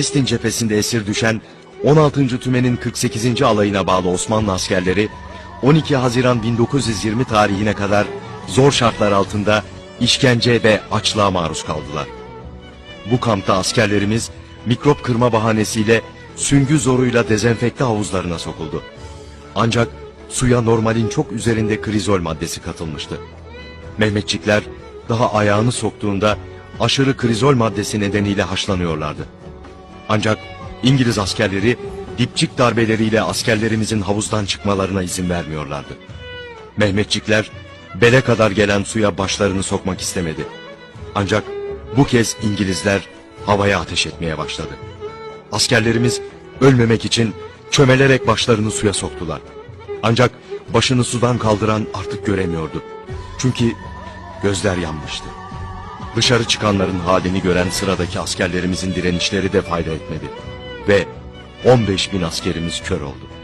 Filistin cephesinde esir düşen 16. Tümen'in 48. alayına bağlı Osmanlı askerleri 12 Haziran 1920 tarihine kadar zor şartlar altında işkence ve açlığa maruz kaldılar. Bu kampta askerlerimiz mikrop kırma bahanesiyle süngü zoruyla dezenfekte havuzlarına sokuldu. Ancak suya normalin çok üzerinde krizol maddesi katılmıştı. Mehmetçikler daha ayağını soktuğunda aşırı krizol maddesi nedeniyle haşlanıyorlardı. Ancak İngiliz askerleri dipçik darbeleriyle askerlerimizin havuzdan çıkmalarına izin vermiyorlardı. Mehmetçikler bele kadar gelen suya başlarını sokmak istemedi. Ancak bu kez İngilizler havaya ateş etmeye başladı. Askerlerimiz ölmemek için çömelerek başlarını suya soktular. Ancak başını sudan kaldıran artık göremiyordu. Çünkü gözler yanmıştı. Dışarı çıkanların halini gören sıradaki askerlerimizin direnişleri de fayda etmedi. Ve 15 bin askerimiz kör oldu.